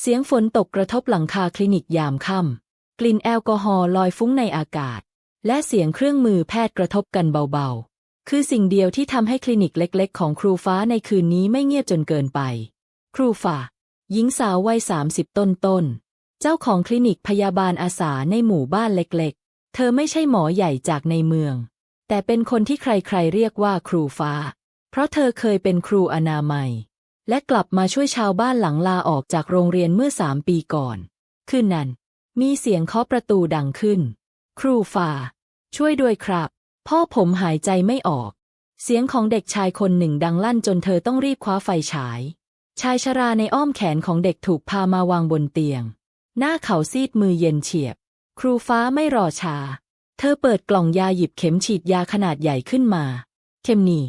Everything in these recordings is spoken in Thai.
เสียงฝนตกกระทบหลังคาคลินิกยามค่ำกลิ่นแอลกอฮอล์ลอยฟุ้งในอากาศ และเสียงเครื่องมือแพทย์กระทบกันเบาๆ คือสิ่งเดียวที่ทำให้คลินิกเล็กๆ ของครูฟ้าในคืนนี้ไม่เงียบจนเกินไป ครูฟ้าหญิงสาววัยสามสิบต้นๆเจ้าของคลินิกพยาบาลอาสาในหมู่บ้านเล็กๆ เธอไม่ใช่หมอใหญ่จากในเมือง แต่เป็นคนที่ใครๆเรียกว่าครูฟ้า เพราะเธอเคยเป็นครูอนามัย และกลับมาช่วยชาวบ้านหลังลาออกจากโรงเรียนเมื่อสามปีก่อน คืนนั้น มีเสียงเคาะประตูดังขึ้น ครูฟ้าช่วยด้วยครับ พ่อผมหายใจไม่ออก เสียงของเด็กชายคนหนึ่งดังลั่นจนเธอต้องรีบคว้าไฟฉาย ชายชราในอ้อมแขนของเด็กถูกพามาวางบนเตียง หน้าเขาซีดมือเย็นเฉียบ ครูฟ้าไม่รอช้าเธอเปิดกล่องยาหยิบเข็มฉีดยาขนาดใหญ่ขึ้นมา เข็มนี่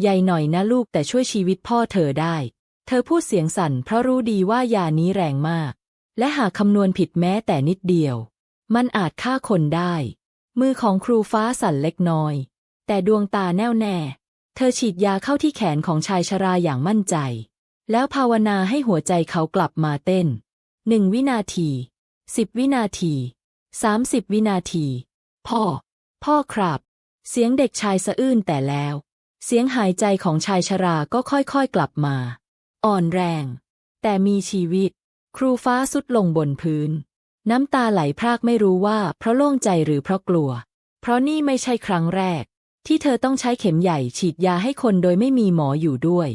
ใหญ่หน่อยนะลูกแต่ช่วยชีวิตพ่อเธอได้ เธอพูดเสียงสั่นเพราะรู้ดีว่ายานี้แรงมาก และหากคำนวณผิดแม้แต่นิดเดียว มันอาจฆ่าคนได้ มือของครูฟ้าสั่นเล็กน้อย แต่ดวงตาแน่วแน่ เธอฉีดยาเข้าที่แขนของชายชราอย่างมั่นใจ แล้วภาวนาให้หัวใจเขากลับมาเต้นหนึ่งวินาทีสิบวินาทีสามสิบวินาที พ่อ พ่อครับ เสียงเด็กชายสะอื้นแต่แล้ว เสียงหายใจของชายชราก็ค่อยๆกลับมา อ่อนแรง แต่มีชีวิต ครูฟ้าสุดลงบนพื้น น้ำตาไหลพรากไม่รู้ว่าเพราะโล่งใจหรือเพราะกลัว เพราะนี่ไม่ใช่ครั้งแรก ที่เธอต้องใช้เข็มใหญ่ฉีดยาให้คนโดยไม่มีหมออยู่ด้วย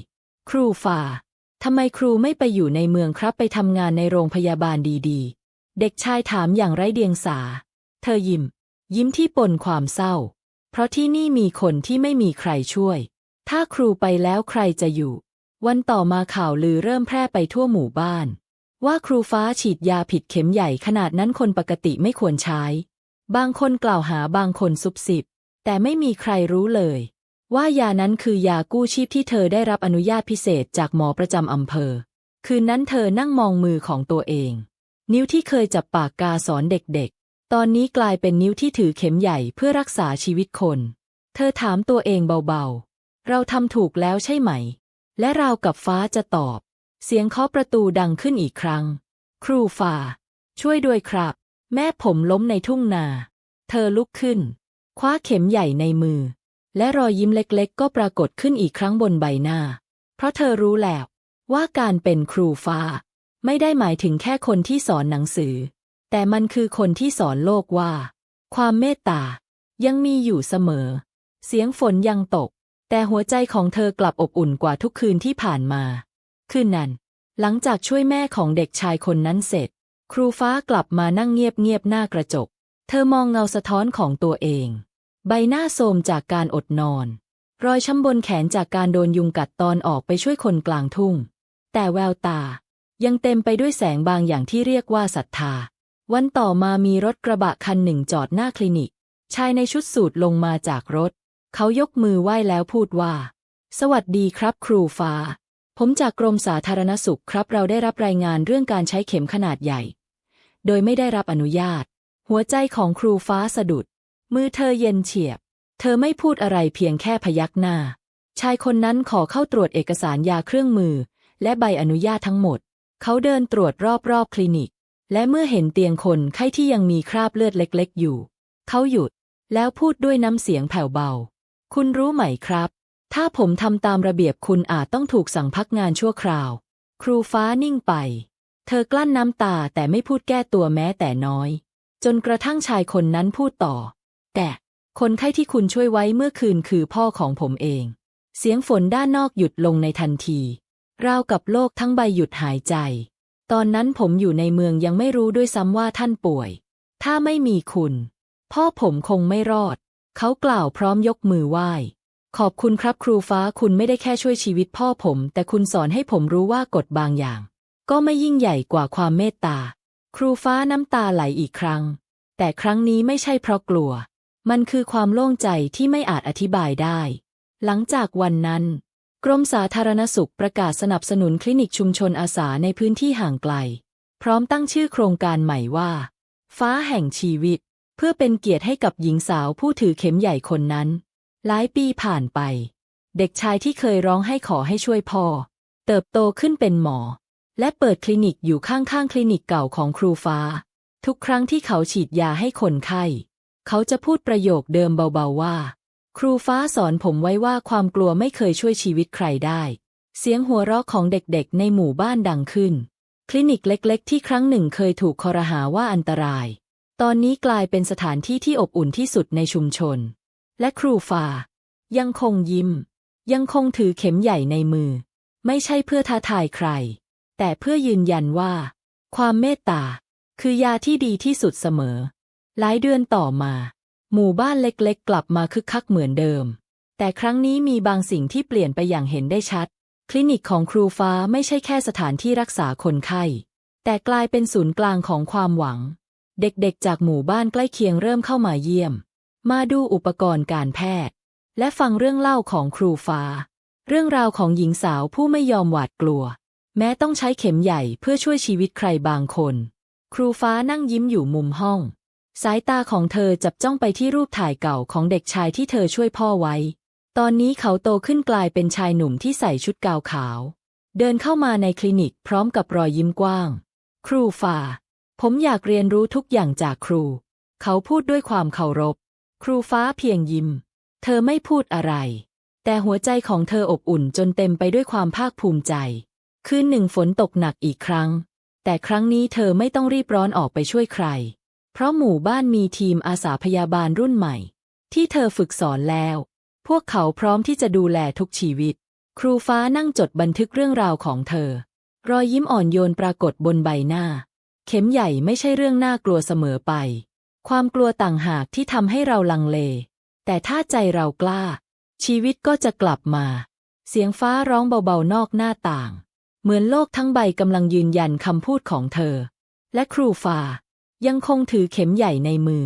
ครูฟ้าทำไมครูไม่ไปอยู่ในเมืองครับไปทำงานในโรงพยาบาลดีๆ เด็กชายถามอย่างไร้เดียงสา เธอยิ้ม ยิ้มที่ปนความเศร้า เพราะที่นี่มีคนที่ไม่มีใครช่วย ถ้าครูไปแล้วใครจะอยู่ วันต่อมาข่าวลือเริ่มแพร่ไปทั่วหมู่บ้าน ว่าครูฟ้าฉีดยาผิดเข็มใหญ่ขนาดนั้นคนปกติไม่ควรใช้ บางคนกล่าวหาบางคนซุบซิบ แต่ไม่มีใครรู้เลย ว่ายานั้นคือยากู้ชีพที่เธอได้รับอนุญาตพิเศษจากหมอประจำอำเภอ คืนนั้นเธอนั่งมองมือของตัวเอง นิ้วที่เคยจับปากกาสอนเด็กๆ ตอนนี้กลายเป็นนิ้วที่ถือเข็มใหญ่เพื่อรักษาชีวิตคน เธอถามตัวเองเบาๆ เราทำถูกแล้วใช่ไหม และราวกับฟ้าจะตอบ เสียงเคาะประตูดังขึ้นอีกครั้ง ครูฟ้าช่วยด้วยครับ แม่ผมล้มในทุ่งนา เธอลุกขึ้น คว้าเข็มใหญ่ในมือ และรอยยิ้มเล็กๆ ก็ปรากฏขึ้นอีกครั้งบนใบหน้า เพราะเธอรู้แล้วว่าการเป็นครูฟ้า ไม่ได้หมายถึงแค่คนที่สอนหนังสือ แต่มันคือคนที่สอนโลกว่า ความเมตตายังมีอยู่เสมอ เสียงฝนยังตก แต่หัวใจของเธอกลับอบอุ่นกว่าทุกคืนที่ผ่านมา คืนนั้น หลังจากช่วยแม่ของเด็กชายคนนั้นเสร็จ ครูฟ้ากลับมานั่งเงียบๆหน้ากระจก เธอมองเงาสะท้อนของตัวเอง ใบหน้าโทรมจากการอดนอน รอยช้ำบนแขนจากการโดนยุงกัดตอนออกไปช่วยคนกลางทุ่ง แต่แววตา ยังเต็มไปด้วยแสงบางอย่างที่เรียกว่าศรัทธา วันต่อมามีรถกระบะคันหนึ่งจอดหน้าคลินิก ชายในชุดสูทลงมาจากรถ เขายกมือไหว้แล้วพูดว่า สวัสดีครับครูฟ้า ผมจากกรมสาธารณสุขครับเราได้รับรายงานเรื่องการใช้เข็มขนาดใหญ่ โดยไม่ได้รับอนุญาต หัวใจของครูฟ้าสะดุด มือเธอเย็นเฉียบ เธอไม่พูดอะไรเพียงแค่พยักหน้า ชายคนนั้นขอเข้าตรวจเอกสารยาเครื่องมือ และใบอนุญาตทั้งหมด เขาเดินตรวจรอบๆคลินิก และเมื่อเห็นเตียงคนไข้ที่ยังมีคราบเลือดเล็ก ๆ อยู่ เขาหยุด แล้วพูดด้วยน้ำเสียงแผ่วเบา คุณรู้ไหมครับ ถ้าผมทำตามระเบียบคุณอาจต้องถูกสั่งพักงานชั่วคราว ครูฟ้านิ่งไป เธอกลั้นน้ำตาแต่ไม่พูดแก้ตัวแม้แต่น้อย จนกระทั่งชายคนนั้นพูดต่อ แต่คนไข้ที่คุณช่วยไว้เมื่อคืนคือพ่อของผมเอง เสียงฝนด้านนอกหยุดลงในทันที ราวกับโลกทั้งใบหยุดหายใจ ตอนนั้นผมอยู่ในเมืองยังไม่รู้ด้วยซ้ำว่าท่านป่วย ถ้าไม่มีคุณ พ่อผมคงไม่รอด เขากล่าวพร้อมยกมือไหว้ ขอบคุณครับครูฟ้าคุณไม่ได้แค่ช่วยชีวิตพ่อผม แต่คุณสอนให้ผมรู้ว่ากฎบางอย่าง ก็ไม่ยิ่งใหญ่กว่าความเมตตา ครูฟ้าน้ำตาไหลอีกครั้ง แต่ครั้งนี้ไม่ใช่เพราะกลัว มันคือความโล่งใจที่ไม่อาจอธิบายได้ หลังจากวันนั้น กรมสาธารณสุขประกาศสนับสนุนคลินิกชุมชนอาสาในพื้นที่ห่างไกล พร้อมตั้งชื่อโครงการใหม่ว่า ฟ้าแห่งชีวิต เพื่อเป็นเกียรติให้กับหญิงสาวผู้ถือเข็มใหญ่คนนั้น หลายปีผ่านไป เด็กชายที่เคยร้องให้ขอให้ช่วยพ่อ เติบโตขึ้นเป็นหมอ และเปิดคลินิกอยู่ข้างๆคลินิกเก่าของครูฟ้า ทุกครั้งที่เขาฉีดยาให้คนไข้ เขาจะพูดประโยคเดิมเบาๆว่า ครูฟ้าสอนผมไว้ว่าความกลัวไม่เคยช่วยชีวิตใครได้ เสียงหัวเราะของเด็กๆ ในหมู่บ้านดังขึ้น คลินิกเล็ก ๆ ที่ครั้งหนึ่งเคยถูกคอรหาว่าอันตราย ตอนนี้กลายเป็นสถานที่ที่อบอุ่นที่สุดในชุมชน และครูฟ้ายังคงยิ้ม ยังคงถือเข็มใหญ่ในมือ ไม่ใช่เพื่อท้าทายใคร แต่เพื่อยืนยันว่า ความเมตตา คือยาที่ดีที่สุดเสมอ หลายเดือนต่อมา หมู่บ้านเล็กๆ กลับมาคึกคักเหมือนเดิม แต่ครั้งนี้มีบางสิ่งที่เปลี่ยนไปอย่างเห็นได้ชัด คลินิกของครูฟ้าไม่ใช่แค่สถานที่รักษาคนไข้ แต่กลายเป็นศูนย์กลางของความหวัง เด็กๆ จากหมู่บ้านใกล้เคียงเริ่มเข้ามาเยี่ยม มาดูอุปกรณ์การแพทย์ และฟังเรื่องเล่าของครูฟ้า เรื่องราวของหญิงสาวผู้ไม่ยอมหวาดกลัว แม้ต้องใช้เข็มใหญ่เพื่อช่วยชีวิตใครบางคน ครูฟ้านั่งยิ้มอยู่มุมห้อง สายตาของเธอจับจ้องไปที่รูปถ่ายเก่าของเด็กชายที่เธอช่วยพ่อไว้ ตอนนี้เขาโตขึ้นกลายเป็นชายหนุ่มที่ใส่ชุดกาวขาว เดินเข้ามาในคลินิกพร้อมกับรอยยิ้มกว้าง ครูฟ้า ผมอยากเรียนรู้ทุกอย่างจากครู เขาพูดด้วยความเคารพ ครูฟ้าเพียงยิ้ม เธอไม่พูดอะไร แต่หัวใจของเธออบอุ่นจนเต็มไปด้วยความภาคภูมิใจ คืนหนึ่งฝนตกหนักอีกครั้ง แต่ครั้งนี้เธอไม่ต้องรีบร้อนออกไปช่วยใคร เพราะหมู่บ้านมีทีมอาสาพยาบาลรุ่นใหม่ ที่เธอฝึกสอนแล้ว พวกเขาพร้อมที่จะดูแลทุกชีวิต ครูฟ้านั่งจดบันทึกเรื่องราวของเธอ รอยยิ้มอ่อนโยนปรากฏบนใบหน้า เข็มใหญ่ไม่ใช่เรื่องน่ากลัวเสมอไป ความกลัวต่างหากที่ทำให้เราลังเล แต่ถ้าใจเรากล้า ชีวิตก็จะกลับมา เสียงฟ้าร้องเบาๆนอกหน้าต่าง เหมือนโลกทั้งใบกำลังยืนยันคำพูดของเธอ และครูฟ้ายังคงถือเข็มใหญ่ในมือ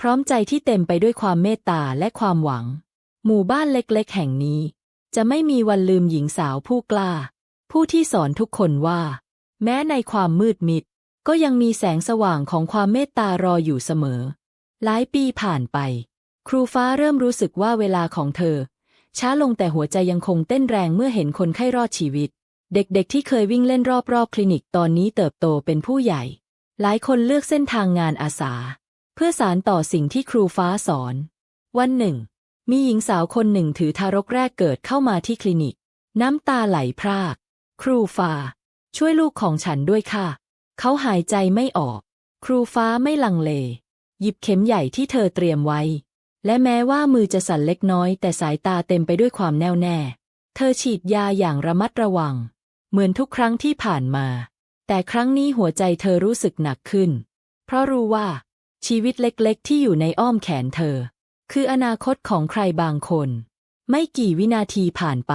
พร้อมใจที่เต็มไปด้วยความเมตตาและความหวัง หมู่บ้านเล็กๆ แห่งนี้ จะไม่มีวันลืมหญิงสาวผู้กล้า ผู้ที่สอนทุกคนว่า แม้ในความมืดมิด ก็ยังมีแสงสว่างของความเมตตารออยู่เสมอ หลายปีผ่านไป ครูฟ้าเริ่มรู้สึกว่าเวลาของเธอ ช้าลงแต่หัวใจยังคงเต้นแรงเมื่อเห็นคนไข้รอดชีวิต เด็กๆที่เคยวิ่งเล่นรอบๆ คลินิกตอนนี้เติบโตเป็นผู้ใหญ่ หลายคนเลือกเส้นทางงานอาสา เพื่อสารต่อสิ่งที่ครูฟ้าสอน วันหนึ่ง มีหญิงสาวคนหนึ่งถือทารกแรกเกิดเข้ามาที่คลินิก น้ำตาไหลพราก ครูฟ้า ช่วยลูกของฉันด้วยค่ะ เขาหายใจไม่ออก ครูฟ้าไม่ลังเล หยิบเข็มใหญ่ที่เธอเตรียมไว้ และแม้ว่ามือจะสั่นเล็กน้อยแต่สายตาเต็มไปด้วยความแน่วแน่ เธอฉีดยาอย่างระมัดระวัง เหมือนทุกครั้งที่ผ่านมา แต่ครั้งนี้หัวใจเธอรู้สึกหนักขึ้น เพราะรู้ว่า ชีวิตเล็กๆ ที่อยู่ในอ้อมแขนเธอ คืออนาคตของใครบางคน ไม่กี่วินาทีผ่านไป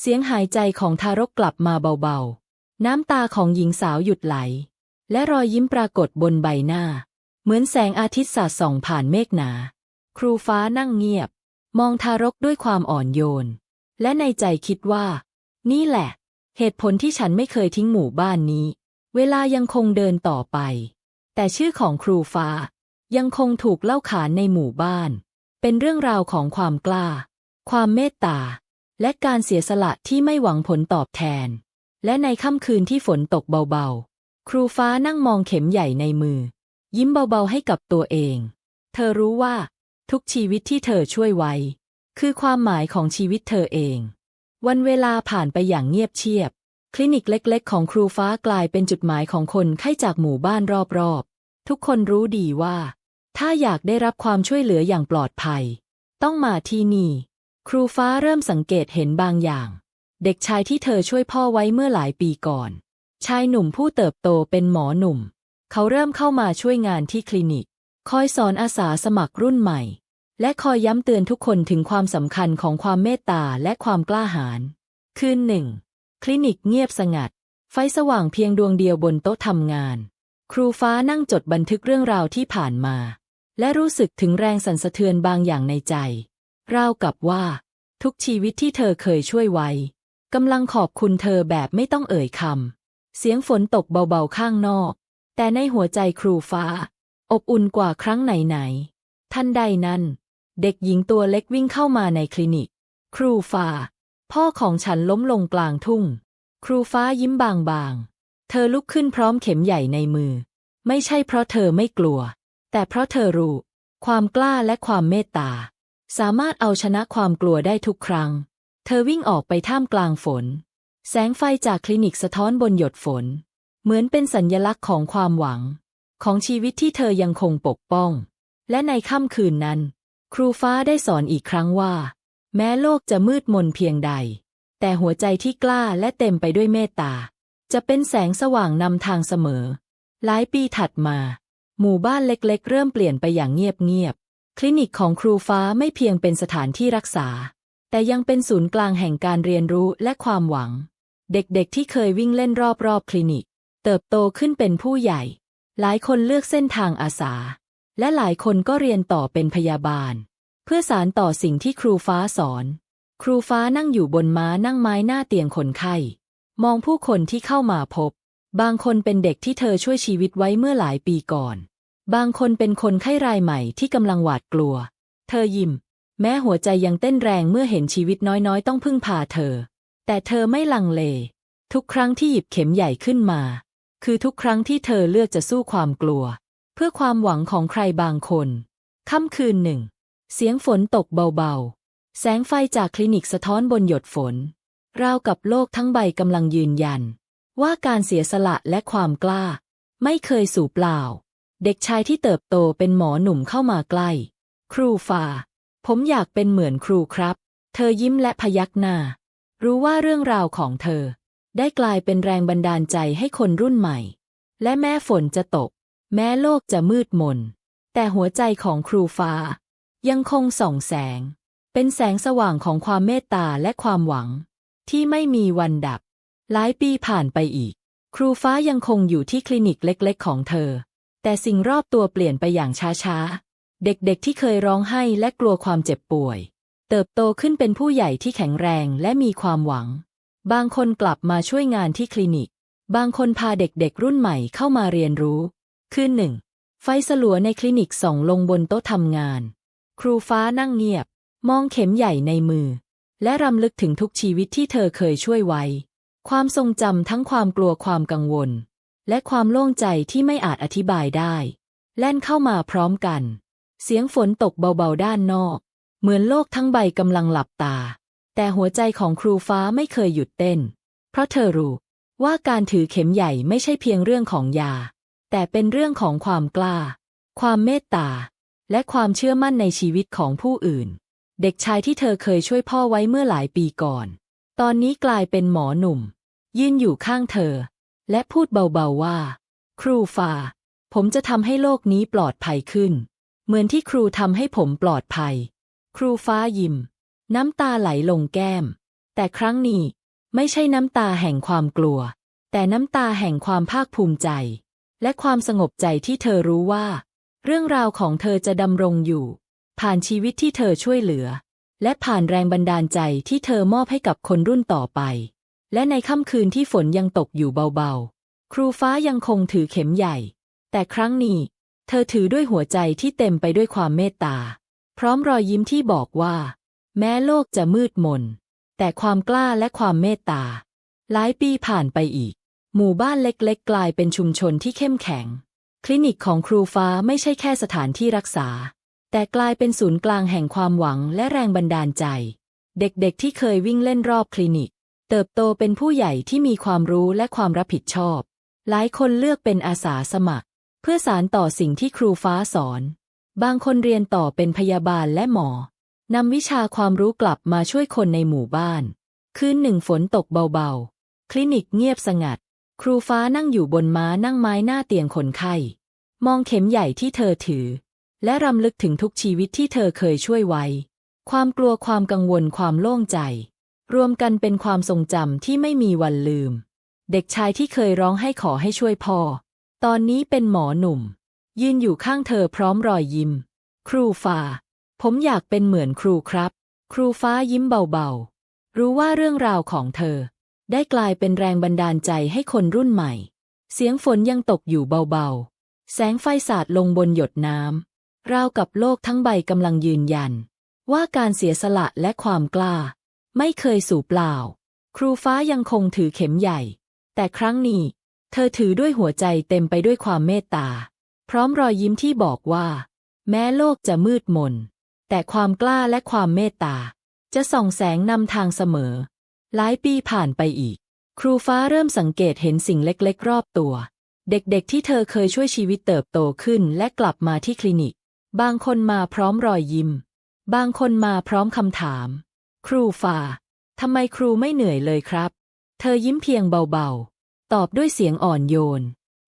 เสียงหายใจของทารกกลับมาเบาๆ น้ำตาของหญิงสาวหยุดไหล และรอยยิ้มปรากฏบนใบหน้า เหมือนแสงอาทิตย์สาดส่องผ่านเมฆหนา ครูฟ้านั่งเงียบ มองทารกด้วยความอ่อนโยน และในใจคิดว่า นี่แหละ เหตุผลที่ฉันไม่เคยทิ้งหมู่บ้านนี้ เวลายังคงเดินต่อไป แต่ชื่อของครูฟ้า ยังคงถูกเล่าขานในหมู่บ้าน เป็นเรื่องราวของความกล้า ความเมตตา และการเสียสละที่ไม่หวังผลตอบแทน และในค่ำคืนที่ฝนตกเบาๆ ครูฟ้านั่งมองเข็มใหญ่ในมือ ยิ้มเบาๆให้กับตัวเอง เธอรู้ว่า ทุกชีวิตที่เธอช่วยไว้ คือความหมายของชีวิตเธอเอง วันเวลาผ่านไปอย่างเงียบเชียบ คลินิกเล็กๆ ของครูฟ้ากลายเป็นจุดหมายของคนไข้จากหมู่บ้านรอบๆ ทุกคนรู้ดีว่า ถ้าอยากได้รับความช่วยเหลืออย่างปลอดภัย ต้องมาที่นี่ ครูฟ้าเริ่มสังเกตเห็นบางอย่าง เด็กชายที่เธอช่วยพ่อไว้เมื่อหลายปีก่อน ชายหนุ่มผู้เติบโตเป็นหมอหนุ่ม เขาเริ่มเข้ามาช่วยงานที่คลินิก คอยสอนอาสาสมัครรุ่นใหม่ และคอยย้ำเตือนทุกคนถึงความสำคัญของความเมตตาและความกล้าหาญ คืนหนึ่ง คลินิกเงียบสงัด ไฟสว่างเพียงดวงเดียวบนโต๊ะทำงาน ครูฟ้านั่งจดบันทึกเรื่องราวที่ผ่านมา และรู้สึกถึงแรงสั่นสะเทือนบางอย่างในใจ ราวกับว่า ทุกชีวิตที่เธอเคยช่วยไว้ กำลังขอบคุณเธอแบบไม่ต้องเอ่ยคำ เสียงฝนตกเบาๆข้างนอก แต่ในหัวใจครูฟ้า อบอุ่นกว่าครั้งไหนๆทันใดนั้น เด็กหญิงตัวเล็กวิ่งเข้ามาในคลินิก ครูฟ้า พ่อของฉันล้มลงกลางทุ่ง ครูฟ้ายิ้มบางๆ เธอลุกขึ้นพร้อมเข็มใหญ่ในมือ ไม่ใช่เพราะเธอไม่กลัว แต่เพราะเธอรู้ ความกล้าและความเมตตา สามารถเอาชนะความกลัวได้ทุกครั้ง เธอวิ่งออกไปท่ามกลางฝน แสงไฟจากคลินิกสะท้อนบนหยดฝน เหมือนเป็นสัญญลักษณ์ของความหวัง ของชีวิตที่เธอยังคงปกป้อง และในค่ำคืนนั้น ครูฟ้าได้สอนอีกครั้งว่า แม้โลกจะมืดมนเพียงใด แต่หัวใจที่กล้าและเต็มไปด้วยเมตตา จะเป็นแสงสว่างนำทางเสมอ หลายปีถัดมา หมู่บ้านเล็กๆ เริ่มเปลี่ยนไปอย่างเงียบๆคลินิกของครูฟ้าไม่เพียงเป็นสถานที่รักษา แต่ยังเป็นศูนย์กลางแห่งการเรียนรู้และความหวัง เด็กๆที่เคยวิ่งเล่นรอบๆคลินิก เติบโตขึ้นเป็นผู้ใหญ่ หลายคนเลือกเส้นทางอาสา และหลายคนก็เรียนต่อเป็นพยาบาล เพื่อสารต่อสิ่งที่ครูฟ้าสอน ครูฟ้านั่งอยู่บนม้านั่งไม้หน้าเตียงคนไข้ มองผู้คนที่เข้ามาพบ บางคนเป็นเด็กที่เธอช่วยชีวิตไว้เมื่อหลายปีก่อน บางคนเป็นคนไข้รายใหม่ที่กำลังหวาดกลัว เธอยิ้ม แม้หัวใจยังเต้นแรงเมื่อเห็นชีวิตน้อยๆ ต้องพึ่งพาเธอ แต่เธอไม่ลังเล ทุกครั้งที่หยิบเข็มใหญ่ขึ้นมา คือทุกครั้งที่เธอเลือกจะสู้ความกลัว เพื่อความหวังของใครบางคนค่ำคืนหนึ่ง เสียงฝนตกเบาๆ แสงไฟจากคลินิกสะท้อนบนหยดฝน ราวกับโลกทั้งใบกำลังยืนยัน ว่าการเสียสละและความกล้า ไม่เคยสูญเปล่า เด็กชายที่เติบโตเป็นหมอหนุ่มเข้ามาใกล้ ครูฟา ผมอยากเป็นเหมือนครูครับ เธอยิ้มและพยักหน้า รู้ว่าเรื่องราวของเธอ ได้กลายเป็นแรงบันดาลใจให้คนรุ่นใหม่ และแม้ฝนจะตก แม้โลกจะมืดมน แต่หัวใจของครูฟ้า ยังคงส่องแสง เป็นแสงสว่างของความเมตตาและความหวัง ที่ไม่มีวันดับ หลายปีผ่านไปอีก ครูฟ้ายังคงอยู่ที่คลินิกเล็กๆ ของเธอ แต่สิ่งรอบตัวเปลี่ยนไปอย่างช้าๆ เด็กๆที่เคยร้องไห้และกลัวความเจ็บป่วย เติบโตขึ้นเป็นผู้ใหญ่ที่แข็งแรงและมีความหวัง บางคนกลับมาช่วยงานที่คลินิก บางคนพาเด็กๆรุ่นใหม่เข้ามาเรียนรู้ คืนหนึ่ง ไฟสลัวในคลินิกส่องลงบนโต๊ะทำงาน ครูฟ้านั่งเงียบ มองเข็มใหญ่ในมือ และรำลึกถึงทุกชีวิตที่เธอเคยช่วยไว้ ความทรงจำทั้งความกลัวความกังวล และความโล่งใจที่ไม่อาจอธิบายได้ แล่นเข้ามาพร้อมกัน เสียงฝนตกเบาๆด้านนอก เหมือนโลกทั้งใบกำลังหลับตา แต่หัวใจของครูฟ้าไม่เคยหยุดเต้น เพราะเธอรู้ว่าการถือเข็มใหญ่ไม่ใช่เพียงเรื่องของยา แต่เป็นเรื่องของความกล้า ความเมตตา และความเชื่อมั่นในชีวิตของผู้อื่น เด็กชายที่เธอเคยช่วยพ่อไว้เมื่อหลายปีก่อน ตอนนี้กลายเป็นหมอหนุ่ม ยืนอยู่ข้างเธอ และพูดเบาๆว่า ครูฟ้าผมจะทำให้โลกนี้ปลอดภัยขึ้น เหมือนที่ครูทำให้ผมปลอดภัย ครูฟ้ายิ้ม น้ำตาไหลลงแก้ม แต่ครั้งนี้ไม่ใช่น้ำตาแห่งความกลัว แต่น้ำตาแห่งความภาคภูมิใจ และความสงบใจที่เธอรู้ว่า เรื่องราวของเธอจะดำรงอยู่ ผ่านชีวิตที่เธอช่วยเหลือ และผ่านแรงบันดาลใจที่เธอมอบให้กับคนรุ่นต่อไป และในค่ำคืนที่ฝนยังตกอยู่เบาๆ ครูฟ้ายังคงถือเข็มใหญ่ แต่ครั้งนี้ ธอถือด้วยหัวใจที่เต็มไปด้วยความเมตตา พร้อมรอยยิ้มที่บอกว่า แม้โลกจะมืดมน แต่ความกล้าและความเมตตา หลายปีผ่านไปอีก หมู่บ้านเล็กๆ กลายเป็นชุมชนที่เข้มแข็ง คลินิกของครูฟ้าไม่ใช่แค่สถานที่รักษา แต่กลายเป็นศูนย์กลางแห่งความหวังและแรงบันดาลใจ เด็กๆ ที่เคยวิ่งเล่นรอบคลินิก เติบโตเป็นผู้ใหญ่ที่มีความรู้และความรับผิดชอบ หลายคนเลือกเป็นอาสาสมัคร เพื่อสารต่อสิ่งที่ครูฟ้าสอน บางคนเรียนต่อเป็นพยาบาลและหมอนำวิชาความรู้กลับมาช่วยคนในหมู่บ้าน คืนหนึ่งฝนตกเบาๆ คลินิกเงียบสงัด ครูฟ้านั่งอยู่บนม้านั่งไม้หน้าเตียงคนไข้ มองเข็มใหญ่ที่เธอถือ และรำลึกถึงทุกชีวิตที่เธอเคยช่วยไว้ ความกลัวความกังวลความโล่งใจ รวมกันเป็นความทรงจำที่ไม่มีวันลืม เด็กชายที่เคยร้องให้ขอให้ช่วยพ่อ ตอนนี้เป็นหมอหนุ่ม ยืนอยู่ข้างเธอพร้อมรอยยิ้ม ครูฟ้า ผมอยากเป็นเหมือนครูครับ ครูฟ้ายิ้มเบาๆ รู้ว่าเรื่องราวของเธอ ได้กลายเป็นแรงบันดาลใจให้คนรุ่นใหม่ เสียงฝนยังตกอยู่เบาๆ แสงไฟสาดลงบนหยดน้ำราวกับโลกทั้งใบกำลังยืนยัน ว่าการเสียสละและความกล้า ไม่เคยสูญเปล่า ครูฟ้ายังคงถือเข็มใหญ่ แต่ครั้งนี้ เธอถือด้วยหัวใจเต็มไปด้วยความเมตตา พร้อมรอยยิ้มที่บอกว่า แม้โลกจะมืดมน แต่ความกล้าและความเมตตา จะส่องแสงนำทางเสมอ หลายปีผ่านไปอีก ครูฟ้าเริ่มสังเกตเห็นสิ่งเล็กๆ รอบตัว เด็กๆ ที่เธอเคยช่วยชีวิตเติบโตขึ้นและกลับมาที่คลินิก บางคนมาพร้อมรอยยิ้ม บางคนมาพร้อมคำถาม ครูฟ้าทำไมครูไม่เหนื่อยเลยครับ เธอยิ้มเพียงเบาๆ ตอบด้วยเสียงอ่อนโยน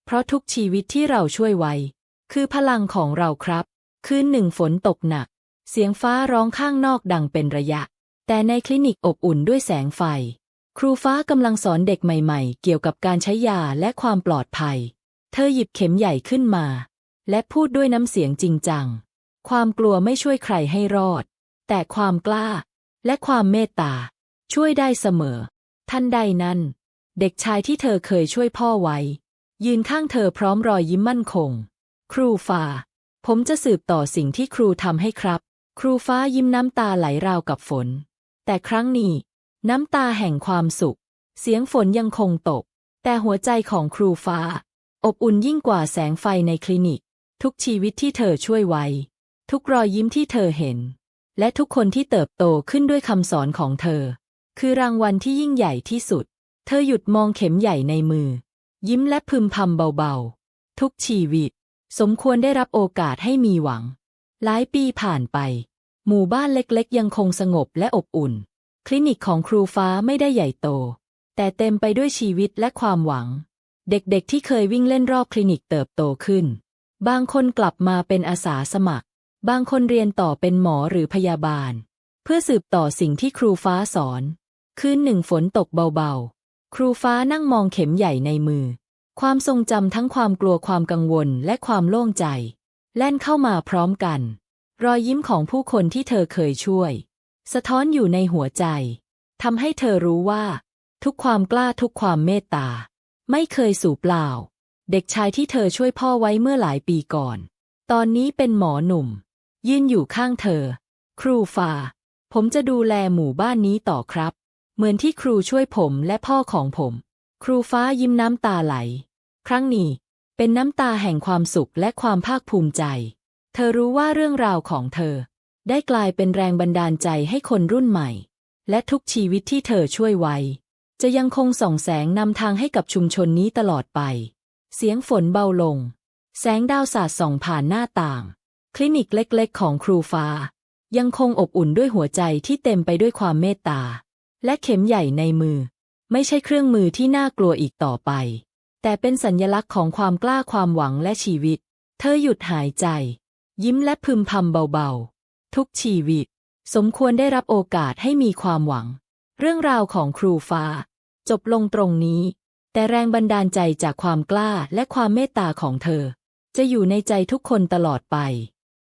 เพราะทุกชีวิตที่เราช่วยไว้ คือพลังของเราครับ คืนหนึ่งฝนตกหนัก เสียงฟ้าร้องข้างนอกดังเป็นระยะ แต่ในคลินิกอบอุ่นด้วยแสงไฟ ครูฟ้ากำลังสอนเด็กใหม่ๆ เกี่ยวกับการใช้ยาและความปลอดภัย เธอหยิบเข็มใหญ่ขึ้นมา และพูดด้วยน้ำเสียงจริงจัง ความกลัวไม่ช่วยใครให้รอด แต่ความกล้า และความเมตตา ช่วยได้เสมอท่านใดนั้น เด็กชายที่เธอเคยช่วยพ่อไว้ ยืนข้างเธอพร้อมรอยยิ้มมั่นคง ครูฟ้า ผมจะสืบต่อสิ่งที่ครูทำให้ครับ ครูฟ้ายิ้มน้ำตาไหลราวกับฝน แต่ครั้งนี้ น้ำตาแห่งความสุข เสียงฝนยังคงตก แต่หัวใจของครูฟ้า อบอุ่นยิ่งกว่าแสงไฟในคลินิก ทุกชีวิตที่เธอช่วยไว้ ทุกรอยยิ้มที่เธอเห็น และทุกคนที่เติบโตขึ้นด้วยคำสอนของเธอ คือรางวัลที่ยิ่งใหญ่ที่สุด เธอหยุดมองเข็มใหญ่ในมือ ยิ้มและพึมพำเบาๆ ทุกชีวิต สมควรได้รับโอกาสให้มีหวัง หลายปีผ่านไป หมู่บ้านเล็กๆ ยังคงสงบและอบอุ่น คลินิกของครูฟ้าไม่ได้ใหญ่โต แต่เต็มไปด้วยชีวิตและความหวัง เด็กๆที่เคยวิ่งเล่นรอบคลินิกเติบโตขึ้น บางคนกลับมาเป็นอาสาสมัคร บางคนเรียนต่อเป็นหมอหรือพยาบาล เพื่อสืบต่อสิ่งที่ครูฟ้าสอน คืนหนึ่งฝนตกเบาๆ ครูฟ้านั่งมองเข็มใหญ่ในมือ ความทรงจำทั้งความกลัวความกังวลและความโล่งใจ แล่นเข้ามาพร้อมกัน รอยยิ้มของผู้คนที่เธอเคยช่วย สะท้อนอยู่ในหัวใจทำให้เธอรู้ว่า ทุกความกล้าทุกความเมตตา ไม่เคยสูญเปล่า เด็กชายที่เธอช่วยพ่อไว้เมื่อหลายปีก่อน ตอนนี้เป็นหมอหนุ่ม ยืนอยู่ข้างเธอ ครูฟ้าผมจะดูแลหมู่บ้านนี้ต่อครับ เหมือนที่ครูช่วยผมและพ่อของผม ครูฟ้ายิ้มน้ำตาไหล ครั้งนี้ เป็นน้ำตาแห่งความสุขและความภาคภูมิใจ เธอรู้ว่าเรื่องราวของเธอ ได้กลายเป็นแรงบันดาลใจให้คนรุ่นใหม่ และทุกชีวิตที่เธอช่วยไว้ จะยังคงส่องแสงนำทางให้กับชุมชนนี้ตลอดไป เสียงฝนเบาลง แสงดาวสาดส่องผ่านหน้าต่าง คลินิกเล็กๆ ของครูฟ้า ยังคงอบอุ่นด้วยหัวใจที่เต็มไปด้วยความเมตตา และเข็มใหญ่ในมือ ไม่ใช่เครื่องมือที่น่ากลัวอีกต่อไป แต่เป็นสัญญลักษณ์ของความกล้าความหวังและชีวิต เธอหยุดหายใจ ยิ้มและพึมพำเบาๆ ทุกชีวิต สมควรได้รับโอกาสให้มีความหวัง เรื่องราวของครูฟ้า จบลงตรงนี้ แต่แรงบันดาลใจจากความกล้าและความเมตตาของเธอ จะอยู่ในใจทุกคนตลอดไป